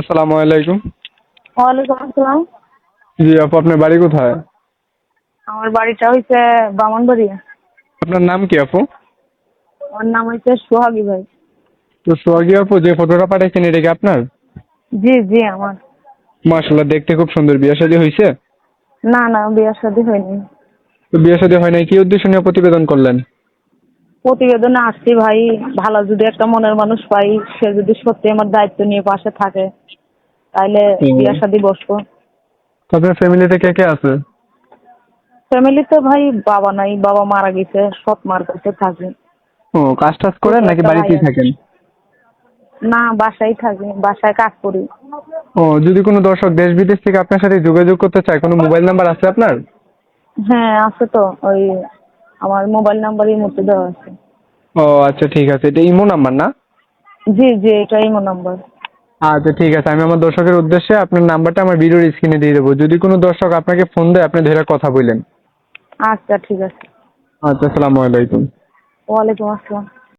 আসসালামু আলাইকুম। ওয়ালাইকুম আসসালাম। জি আপু আপনার বাড়ি কোথায়? আমার বাড়িটা হইছে বামনবাড়িয়া। আপনার নাম কি আপু? আমার নাম হইছে সোহাগী ভাই। তো সোহাগী আপু যে ফটোটা পাঠাইছেন এটা কি আপনার? জি জি আমার। মাশাল্লাহ দেখতে খুব সুন্দর। বিয়ে শাদী হয়েছে না না বিয়ে শাদী হয়নি। তো বিয়ে শাদী হয় নাই কি উদ্দেশ্য নিয়ে প্রতিবেদন করলেন? প্রতিবেদনে আসছি ভাই ভালো যদি একটা মনের মানুষ পাই সে যদি সত্যি আমার দায়িত্ব নিয়ে পাশে থাকে হুম। বিয়ে শাদী বসবো। তো আপনার ফ্যামিলিতে কে কে আছে? ফ্যামিলিতে ভাই বাবা নাই বাবা মারা গেছে সৎ মার কাছে থাকে। ও কাজ টাজ করেন নাকি বাড়িতেই থাকেন? না বাসায় থাকি বাসায় কাজ করি। ও যদি কোনো দর্শক দেশ বিদেশ থেকে আপনার সাথে যোগাযোগ করতে চায় কোনো মোবাইল নাম্বার আছে আপনার? হ্যাঁ আছে তো ওই আমার মোবাইল নাম্বার এই মধ্যে দেওয়া আছে। ও আচ্ছা ঠিক আছে। এটা ইমো নাম্বার না? জি জি এটা ইমো নাম্বার। আচ্ছা ঠিক আছে। আমি আমার দর্শকের উদ্দেশ্যে আপনার নাম্বারটা আমার ভিডিওর স্ক্রিনে দিয়ে দেবো। যদি কোনো দর্শক আপনাকে ফোন দেয় আপনি ধরে কথা বললেন। আচ্ছা ঠিক আছে। আচ্ছা আসসালামু আলাইকুম। ওয়ালাইকুম আসসালাম।